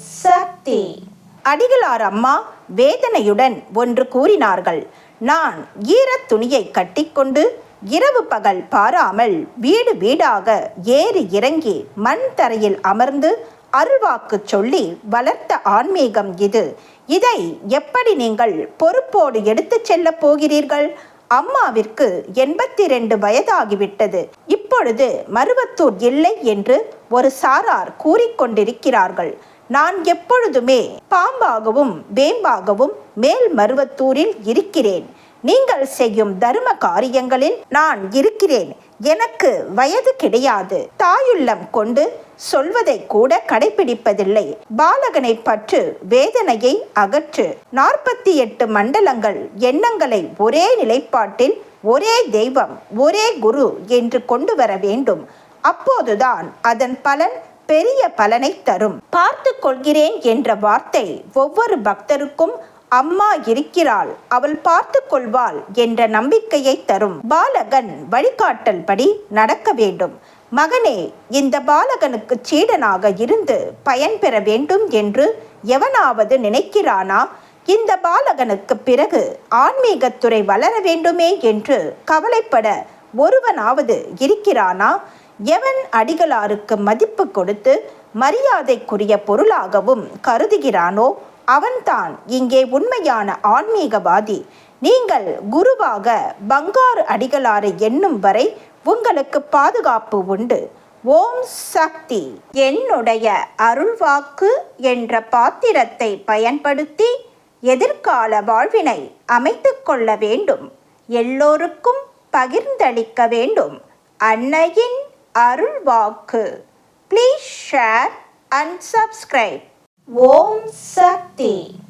சக்தி. அடிகளார் அம்மா வேதனையுடன் ஒன்று கூறினார்கள். நான் ஈரத் துணியை கட்டிக்கொண்டு இரவு பகல் பாராமல் வீடு வீடாக ஏறி இறங்கி மண் தரையில் அமர்ந்து அருள்வாக்கு சொல்லி வளர்த்த ஆன்மீகம் இது. இதை எப்படி நீங்கள் பொறுப்போடு எடுத்துச் செல்லப் போகிறீர்கள்? அம்மாவிற்கு எண்பத்தி ரெண்டு வயதாகிவிட்டது. இப்பொழுது மருவத்தூர் இல்லை என்று ஒரு சாரார் கூறிக்கொண்டிருக்கிறார்கள். நான் எப்பொழுதுமே பாம்பாகவும் வேம்பாகவும் மேல் மருவத்தூரில் இருக்கிறேன். நீங்கள் செய்யும் தர்ம காரியங்களில் நான் இருக்கிறேன். எனக்கு வயது கிடையாது. தாயுள்ளம் கொண்டு சொல்வதை கூட கடைபிடிப்பதில்லை பாலகனை பற்று வேதனையை அகற்று. நாற்பத்தி எட்டு மண்டலங்கள் எண்ணங்களை ஒரே நிலைப்பாட்டில் ஒரே தெய்வம் ஒரே குரு என்று கொண்டு வர வேண்டும். அப்போதுதான் அதன் பலன் பெரிய பலனை தரும். பார்த்து கொள்கிறேன் என்ற வார்த்தை ஒவ்வொரு பக்தருக்கும் அம்மா இருக்கிறாள் அவள் பார்த்து கொள்வாள் என்ற நம்பிக்கையை தரும். பாலகன் வழிகாட்டல் படி நடக்க வேண்டும். மகனே இந்த பாலகனுக்கு சீடனாக இருந்து பயன் பெற வேண்டும் என்று எவனாவது நினைக்கிறானா? இந்த பாலகனுக்கு பிறகு ஆன்மீகத்துறை வளர வேண்டுமே என்று கவலைப்பட ஒருவனாவது இருக்கிறானா? எவன் அடிகளாருக்கு மதிப்பு கொடுத்து மரியாதைக்குரிய பொருளாகவும் கருதுகிறானோ அவன்தான் இங்கே உண்மையான ஆன்மீகவாதி. நீங்கள் குருவாக பங்காறு அடிகளாரை எண்ணும் வரை உங்களுக்கு பாதுகாப்பு உண்டு. ஓம் சக்தி. என்னுடைய அருள்வாக்கு என்ற பாத்திரத்தை பயன்படுத்தி எதிர்கால வாழ்வினை அமைத்து கொள்ள வேண்டும். எல்லோருக்கும் பகிர்ந்தளிக்க வேண்டும். அன்னையின் அருள்வாக்கு. Please share and subscribe Om Shakti.